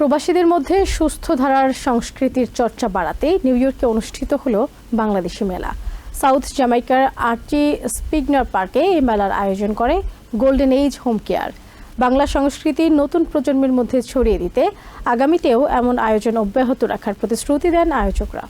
প্রবাসীদের মধ্যে সুস্থ ধারার সংস্কৃতির চর্চা বাড়াতে নিউ ইয়র্কে অনুষ্ঠিত হলো বাংলাদেশি মেলা। সাউথ জামাইকার আর্টি স্পিগনার পার্কে এই মেলার আয়োজন করে golden age home care. Bangla সংস্কৃতি নতুন প্রজন্মের মধ্যে ছড়িয়ে দিতে আগামীতেও এমন আয়োজন অব্যাহত রাখার প্রতিশ্রুতি দেন আয়োজকরা।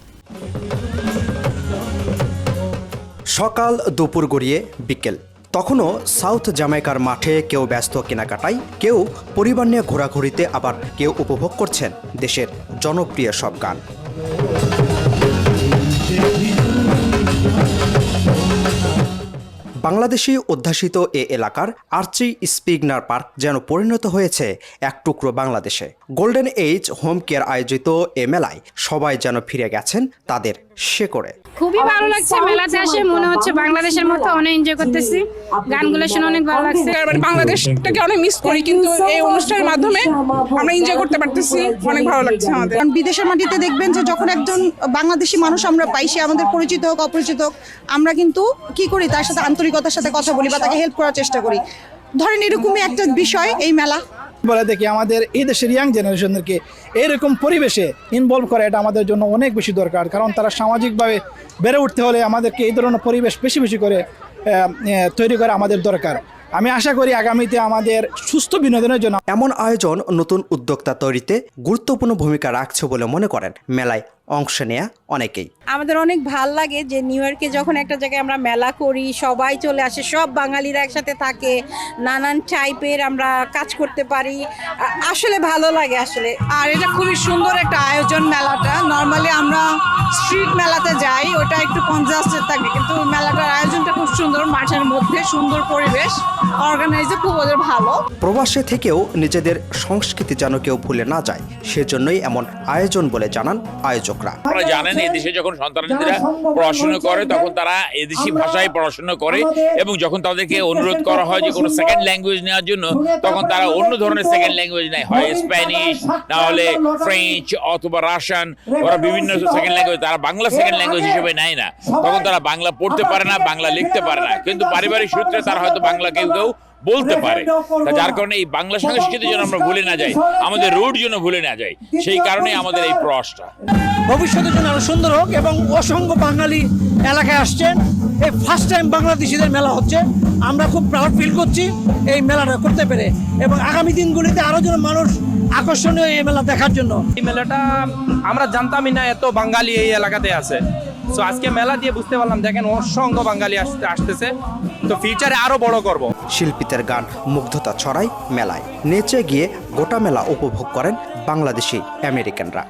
সকাল দুপুর গড়িয়ে বিকেল। তখনও সাউথ জামাইকার মাঠে কেউ ব্যস্ত কেনাকাটায়, কেউ পরিবার নিয়ে ঘোরাঘুরিতে, আবার কেউ উপভোগ করছেন দেশের জনপ্রিয় সব গান। বাংলাদেশি অধ্যাসিত এ এলাকার আর্চি স্পিগনার পার্ক যেন পরিণত হয়েছে এক টুকরো বাংলাদেশে। গোল্ডেন এইজ হোম কেয়ার আয়োজিত এ মেলায় সবাই যেন ফিরে গেছেন তাদের শেকড়ে। খুবই ভালো লাগছে মেলাতে আসে মনে হচ্ছে বাংলাদেশের মতো অনেক এনজয় করতেছি। গানগুলো শুনে অনেক ভালো লাগছে। মানে বাংলাদেশটাকে অনেক মিস করি কিন্তু এই অনুষ্ঠানের মাধ্যমে আমরা এনজয় করতে পারতেছি অনেক ভালো লাগছে আমাদের। কারণ বিদেশের মাটিতে দেখবেন যে যখন একজন বাংলাদেশি মানুষ আমরা পাই সে আমাদের পরিচিত হোক অপরিচিত হোক আমরা কিন্তু কি করি তার সাথে আন্তরিকতার সাথে কথা বলি বা তাকে হেল্প করার চেষ্টা করি। ধরেন এরকমই একটা বিষয় এই মেলা। বলে দেখি আমাদের এই দেশের ইয়াং জেনারেশনদেরকে এরকম পরিবেশে ইনভলভ করা এটা আমাদের জন্য অনেক বেশি দরকার। কারণ তারা সামাজিকভাবে বেড়ে উঠতে হলে আমাদেরকে এই ধরনের পরিবেশ বেশি বেশি করে তৈরি করা আমাদের দরকার। আমি আশা করি আগামীতে আমাদের সুস্থ বিনোদনের জন্য এমন আয়োজন নতুন উদ্যোক্তা তৈরিতে গুরুত্বপূর্ণ ভূমিকা রাখছে বলে মনে করেন। মেলায় অংশ নেয়া অনেকেই। আমাদের অনেক ভালো লাগে যে নিউ ইয়র্কে যখন একটা জায়গায় আমরা মেলা করি সবাই চলে আসে সব বাঙালিরা একসাথে থাকে নানান টাইপের আমরা কাজ করতে পারি। আসলে ভালো লাগে আসলে। আর এটা খুবই সুন্দর একটা আয়োজন মেলাটা। নর্মালি আমরা স্ট্রিট মেলাতে যাই ওটা একটু কনজাস্টেড থাকে কিন্তু মেলাটার আয়োজনটা খুব সুন্দর মাঠের মধ্যে সুন্দর পরিবেশ। অর্গানাইজে খুব ওদের ভালো। প্রবাসে থেকেও নিজেদের সংস্কৃতি যেন কেউ ভুলে না যায় সেজন্যই এমন আয়োজন বলে জানান আয়োজকরা। আপনারা জানেন এদেশে যখন সন্তানরা পড়াশোনা করে তখন তারা এদেশি ভাষায় পড়াশোনা করে এবং যখন তাদেরকে অনুরোধ করা হয় যে কোনো সেকেন্ড ল্যাঙ্গুয়েজ নেওয়ার জন্য তখন তারা অন্য ধরনের সেকেন্ড ল্যাঙ্গুয়েজ নেয়। হয় স্প্যানিশ না হলে ফ্রেঞ্চ অথবা রাশিয়ান ওরা বিভিন্ন সেকেন্ড ল্যাঙ্গুয়েজ তারা বাংলা সেকেন্ড ল্যাঙ্গুয়েজ হিসেবে নেয় না। তখন তারা বাংলা পড়তে পারে না বাংলা লিখতে পারে না। কিন্তু পারিবারিক সূত্রে তারা হয়তো বাংলা কেউ বলতে পারে। যার কারণে এই বাংলা সংস্কৃতি যেন আমরা ভুলে না যাই আমাদের রুট যেন ভুলে না যাই সেই কারণে আমাদের এই প্রয়াসটা। ভবিষ্যতের জন্য আরও সুন্দর হোক এবং অসংখ্য বাঙালি এলাকায় আসছেন। এই ফার্স্ট টাইম বাংলাদেশিদের মেলা হচ্ছে। আমরা খুব প্রাউড ফিল করছি এই মেলাটা করতে পেরে। এবং আগামী দিনগুলিতে আরও যেন মানুষ আকর্ষণীয় এই মেলা দেখার জন্য। এই মেলাটা আমরা জানতামই না এত বাঙালি এই এলাকাতে আছে। সো আজকে মেলা দিয়ে বুঝতে পারলাম দেখেন অসংখ্য বাঙালি আসতে আসতেছে। তো ফিউচারে আরও বড় করব। শিল্পীদের গান মুগ্ধতা ছড়ায় মেলায়। নেচে গিয়ে গোটা মেলা উপভোগ করেন বাংলাদেশি আমেরিকানরা।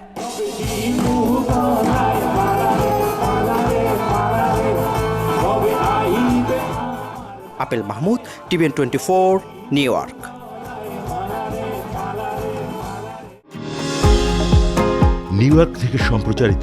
Apel Mahmud TVN twenty four New York. New York থেকে সম্প্রচারিত